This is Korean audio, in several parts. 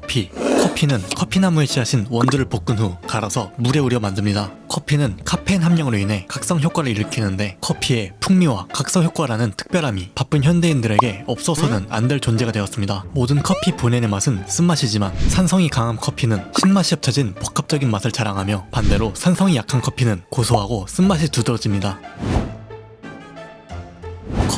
커피. 커피는 커피나무에 씨앗인 원두를 볶은 후 갈아서 물에 우려 만듭니다. 커피는 카페인 함량으로 인해 각성 효과를 일으키는데 커피의 풍미와 각성 효과라는 특별함이 바쁜 현대인들에게 없어서는 안 될 존재가 되었습니다. 모든 커피 본연의 맛은 쓴맛이지만 산성이 강한 커피는 신맛이 합쳐진 복합적인 맛을 자랑하며 반대로 산성이 약한 커피는 고소하고 쓴맛이 두드러집니다.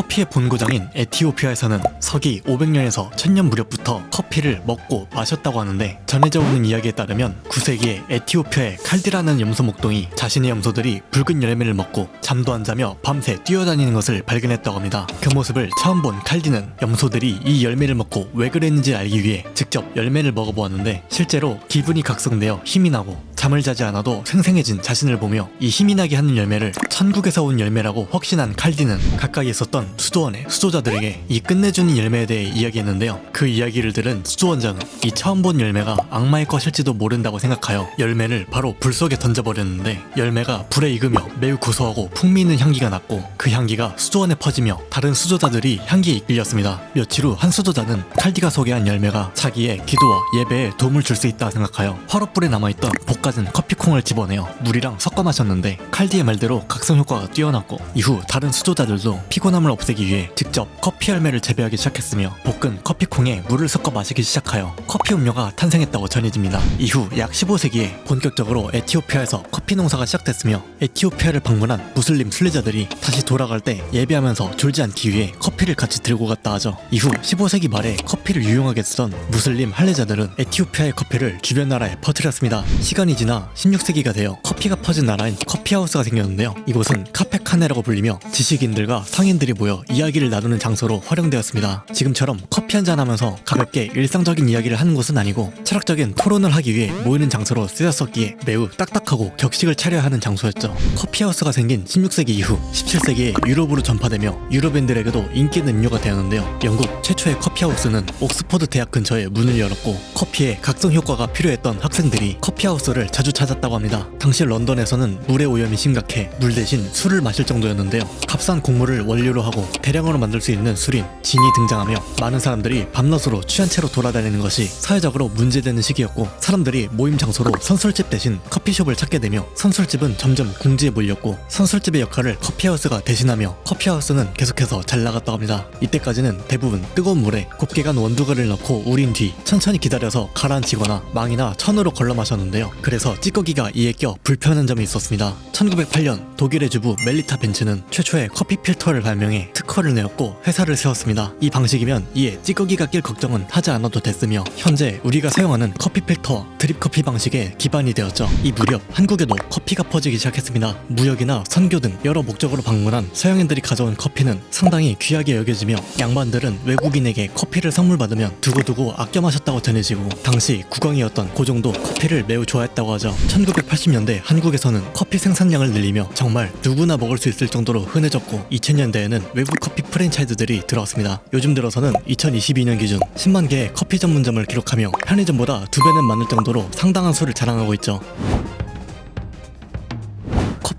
커피의 본고장인 에티오피아에서는 서기 500년에서 1000년 무렵부터 커피를 먹고 마셨다고 하는데 전해져 오는 이야기에 따르면 9세기에 에티오피아의 칼디라는 염소 목동이 자신의 염소들이 붉은 열매를 먹고 잠도 안 자며 밤새 뛰어다니는 것을 발견했다고 합니다. 그 모습을 처음 본 칼디는 염소들이 이 열매를 먹고 왜 그랬는지 알기 위해 직접 열매를 먹어보았는데 실제로 기분이 각성되어 힘이 나고 잠을 자지 않아도 생생해진 자신을 보며 이 힘이 나게 하는 열매를 천국에서 온 열매라고 확신한 칼디는 가까이 있었던 수도원의 수도자들에게 이 끝내주는 열매에 대해 이야기했는데요. 그 이야기를 들은 수도원장은 이 처음 본 열매가 악마의 것일지도 모른다고 생각하여 열매를 바로 불 속에 던져버렸는데 열매가 불에 익으며 매우 고소하고 풍미 있는 향기가 났고 그 향기가 수도원에 퍼지며 다른 수도자들이 향기에 이끌렸습니다. 며칠 후 한 수도자는 칼디가 소개한 열매가 자기의 기도와 예배에 도움을 줄 수 있다 생각하여 화롯불에 남아있던 볶아 진 커피콩을 집어내어 물이랑 섞어 마셨는데 칼디의 말대로 각성 효과가 뛰어났고 이후 다른 수도자들도 피곤함을 없애기 위해 직접 커피 열매를 재배하기 시작했으며 볶은 커피콩에 물을 섞어 마시기 시작하여 커피 음료가 탄생했다고 전해집니다. 이후 약 15세기에 본격적으로 에티오피아에서 커피 농사가 시작됐으며 에티오피아를 방문한 무슬림 순례자들이 다시 돌아갈 때 예배하면서 졸지 않기 위해 커피를 같이 들고 갔다 하죠. 이후 15세기 말에 커피를 유용하게 쓰던 무슬림 할례자들은 에티오피아의 커피를 주변 나라에 퍼뜨렸습니다. 시간이 지나 16세기가 되어 커피가 퍼진 나라인 커피하우스가 생겼는데요. 이곳은 카페카네라고 불리며 지식인들과 상인들이 모여 이야기를 나누는 장소로 활용되었습니다. 지금처럼 커피 한잔 하면서 가볍게 일상적인 이야기를 하는 곳은 아니고 철학적인 토론을 하기 위해 모이는 장소로 쓰였었기에 매우 딱딱하고 격식을 차려야 하는 장소였죠. 커피하우스가 생긴 16세기 이후 17세기에 유럽으로 전파되며 유럽인들에게도 인기 있는 음료가 되었는데요. 영국 최초의 커피하우스는 옥스퍼드 대학 근처에 문을 열었고 커피에 각성 효과가 필요했던 학생들이 커피하우스를 자주 찾았다고 합니다. 당시 런던에서는 물의 오염이 심각해 물 대신 술을 마실 정도였는데요. 값싼 곡물을 원료로 하고 대량으로 만들 수 있는 술인 진이 등장하며 많은 사람들이 밤낮으로 취한 채로 돌아다니는 것이 사회적으로 문제되는 시기였고 사람들이 모임 장소로 선술집 대신 커피숍을 찾게 되며 선술집은 점점 궁지에 몰렸고 선술집의 역할을 커피하우스가 대신하며 커피하우스는 계속해서 잘 나갔다고 합니다. 이때까지는 대부분 뜨거운 물에 곱게 간 원두가를 넣고 우린 뒤 천천히 기다려서 가라앉히거나 망이나 천으로 걸러 마셨는데요. 그래서 찌꺼기가 이에 껴 불편한 점이 있었습니다. 1908년 독일의 주부 멜리타 벤츠는 최초의 커피 필터를 발명해 특허를 내었고 회사를 세웠습니다. 이 방식이면 이에 찌꺼기가 낄 걱정은 하지 않아도 됐으며 현재 우리가 사용하는 커피 필터 드립 커피 방식의 기반이 되었죠. 이 무렵 한국에도 커피가 퍼지기 시작했습니다. 무역이나 선교 등 여러 목적으로 방문한 서양인들이 가져온 커피는 상당히 귀하게 여겨지며 양반들은 외국인에게 커피를 선물 받으면 두고두고 아껴 마셨다고 전해지고 당시 국왕이었던 고종도 커피를 매우 좋아했다고 하죠. 1980년대 한국에서는 커피 생산량을 늘리며 정말 누구나 먹을 수 있을 정도로 흔해졌고 2000년대에는 외국 커피 프랜차이즈들이 들어왔습니다. 요즘 들어서는 2022년 기준 10만 개의 커피 전문점을 기록하며 편의점보다 두 배는 많을 정도로 상당한 수를 자랑하고 있죠.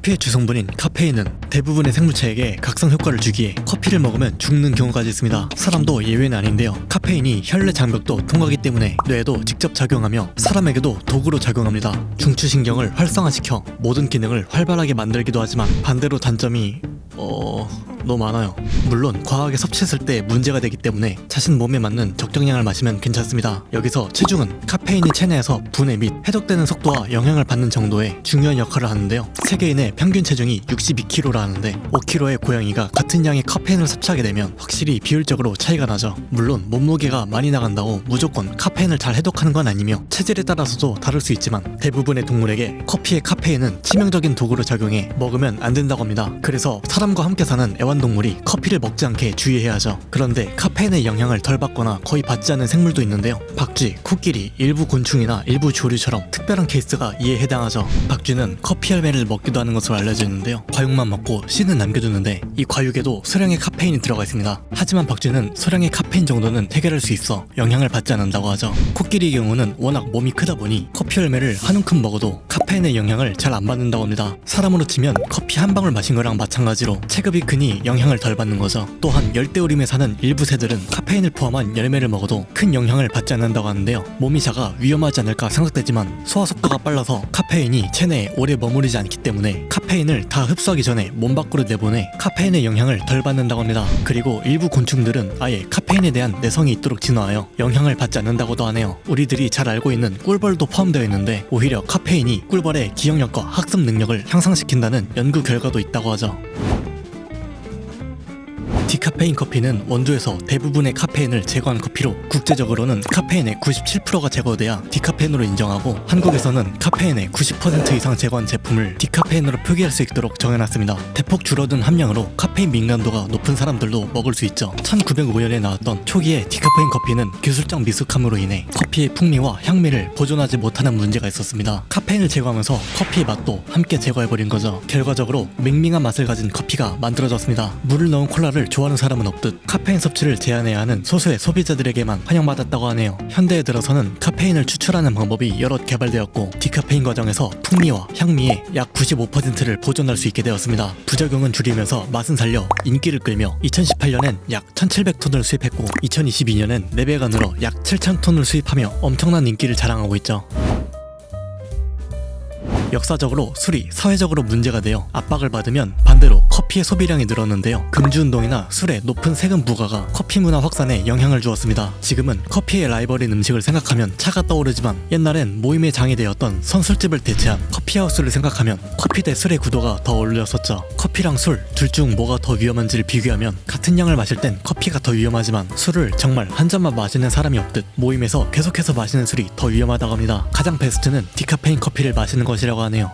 커피의 주성분인 카페인은 대부분의 생물체에게 각성 효과를 주기에 커피를 먹으면 죽는 경우까지 있습니다. 사람도 예외는 아닌데요. 카페인이 혈내 장벽도 통하기 때문에 뇌에도 직접 작용하며 사람에게도 도구로 작용합니다. 중추신경을 활성화시켜 모든 기능을 활발하게 만들기도 하지만 반대로 단점이 어... 너무 많아요. 물론 과하게 섭취했을 때 문제가 되기 때문에 자신 몸에 맞는 적정량을 마시면 괜찮습니다. 여기서 체중은 카페인이 체내에서 분해 및 해독되는 속도와 영향을 받는 정도의 중요한 역할을 하는데요. 세계인의 평균 체중이 62kg라 하는데 5kg의 고양이가 같은 양의 카페인을 섭취하게 되면 확실히 비율적으로 차이가 나죠. 물론 몸무게가 많이 나간다고 무조건 카페인을 잘 해독하는 건 아니며 체질에 따라서도 다를 수 있지만 대부분의 동물에게 커피의 카페인은 치명적인 도구로 작용해 먹으면 안 된다고 합니다. 그래서 사람과 함께 사는 애완 동물이 커피를 먹지 않게 주의해야 하죠. 그런데 카페인의 영향을 덜 받거나 거의 받지 않는 생물도 있는데요. 박쥐, 코끼리, 일부 곤충이나 일부 조류처럼 특별한 케이스가 이에 해당하죠. 박쥐는 커피 열매를 먹기도 하는 것으로 알려져 있는데요. 과육만 먹고 씨는 남겨두는데 이 과육에도 소량의 카페인이 들어가 있습니다. 하지만 박쥐는 소량의 카페인 정도는 해결할 수 있어 영향을 받지 않는다고 하죠. 코끼리의 경우는 워낙 몸이 크다 보니 커피 열매를 한 움큼 먹어도 카페인의 영향을 잘 안 받는다고 합니다. 사람으로 치면 커피 한 방울 마신 거랑 마찬가지로 체급이 크니 영향을 덜 받는 거죠. 또한 열대우림에 사는 일부 새들은 카페인을 포함한 열매를 먹어도 큰 영향을 받지 않는다고 하는데요. 몸이 작아 위험하지 않을까 생각되지만 소화 속도가 빨라서 카페인이 체내에 오래 머무르지 않기 때문에 카페인을 다 흡수하기 전에 몸 밖으로 내보내 카페인의 영향을 덜 받는다고 합니다. 그리고 일부 곤충들은 아예 카페인에 대한 내성이 있도록 진화하여 영향을 받지 않는다고도 하네요. 우리들이 잘 알고 있는 꿀벌도 포함되어 있는데 오히려 카페인이 꿀벌의 기억력과 학습 능력을 향상시킨다는 연구 결과도 있다고 하죠. 디카페인 커피는 원두에서 대부분의 카페인을 제거한 커피로 국제적으로는 카페인의 97%가 제거돼야 디카페인으로 인정하고 한국에서는 카페인의 90% 이상 제거한 제품을 디카페인으로 표기할 수 있도록 정해놨습니다. 대폭 줄어든 함량으로 카페인 민감도가 높은 사람들도 먹을 수 있죠. 1905년에 나왔던 초기의 디카페인 커피는 기술적 미숙함으로 인해 커피의 풍미와 향미를 보존하지 못하는 문제가 있었습니다. 카페인을 제거하면서 커피의 맛도 함께 제거해버린 거죠. 결과적으로 밍밍한 맛을 가진 커피가 만들어졌습니다. 물을 넣은 콜라를 좋아하는 사람은 없듯 카페인 섭취를 제한해야 하는 소수의 소비자들에게만 환영받았다고 하네요. 현대에 들어서는 카페인을 추출하는 방법이 여럿 개발되었고 디카페인 과정에서 풍미와 향미의 약 95%를 보존할 수 있게 되었습니다. 부작용은 줄이면서 맛은 살려 인기를 끌며 2018년엔 약 1,700톤을 수입했고 2022년엔 4배가 늘어 약 7,000톤을 수입하며 엄청난 인기를 자랑하고 있죠. 역사적으로 술이 사회적으로 문제가 되어 압박을 받으면 반대로 커피의 소비량이 늘었는데요. 금주운동이나 술의 높은 세금 부과가 커피 문화 확산에 영향을 주었습니다. 지금은 커피의 라이벌인 음식을 생각하면 차가 떠오르지만 옛날엔 모임의 장이 되었던 선술집을 대체한 커피하우스를 생각하면 커피 대 술의 구도가 더 어울렸었죠. 커피랑 술 둘 중 뭐가 더 위험한지를 비교하면 같은 양을 마실 땐 커피가 더 위험하지만 술을 정말 한 잔만 마시는 사람이 없듯 모임에서 계속해서 마시는 술이 더 위험하다고 합니다. 가장 베스트는 디카페인 커피를 마시는 것이라고 하네요.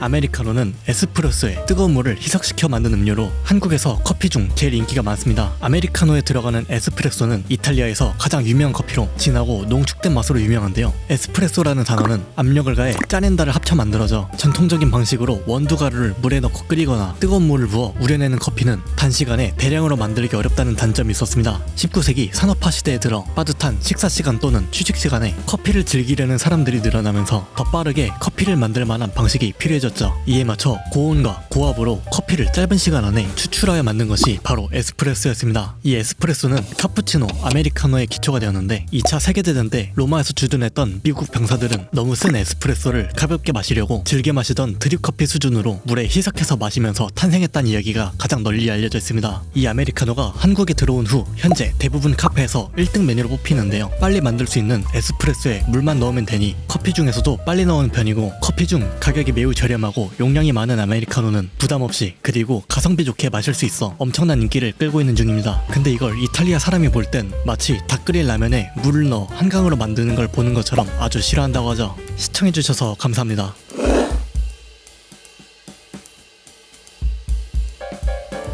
아메리카노는 에스프레소에 뜨거운 물을 희석시켜 만든 음료로 한국에서 커피 중 제일 인기가 많습니다. 아메리카노에 들어가는 에스프레소는 이탈리아에서 가장 유명한 커피로 진하고 농축된 맛으로 유명한데요. 에스프레소라는 단어는 압력을 가해 짜낸다를 합쳐 만들어져 전통적인 방식으로 원두 가루를 물에 넣고 끓이거나 뜨거운 물을 부어 우려내는 커피는 단시간에 대량으로 만들기 어렵다는 단점이 있었습니다. 19세기 산업화 시대에 들어 빠듯한 식사 시간 또는 휴식 시간에 커피를 즐기려는 사람들이 늘어나면서 더 빠르게 커피를 만들 만한 방식이 필요해졌 죠. 이에 맞춰 고온과 고압으로 커피를 짧은 시간 안에 추출하여 만든 것이 바로 에스프레소였습니다. 이 에스프레소는 카푸치노, 아메리카노의 기초가 되었는데 2차 세계대전 때 로마에서 주둔했던 미국 병사들은 너무 쓴 에스프레소를 가볍게 마시려고 즐겨 마시던 드립 커피 수준으로 물에 희석해서 마시면서 탄생했다는 이야기가 가장 널리 알려져 있습니다. 이 아메리카노가 한국에 들어온 후 현재 대부분 카페에서 1등 메뉴로 뽑히는데요. 빨리 만들 수 있는 에스프레소에 물만 넣으면 되니 커피 중에서도 빨리 넣은 편이고 커피 중 가격이 매우 저렴하고 용량이 많은 아메리카노는 부담 없이 그리고 가성비 좋게 마실 수 있어 엄청난 인기를 끌고 있는 중입니다. 근데 이걸 이탈리아 사람이 볼 땐 마치 닭 끓일 라면에 물을 넣어 한강으로 만드는 걸 보는 것처럼 아주 싫어한다고 하죠. 시청해주셔서 감사합니다.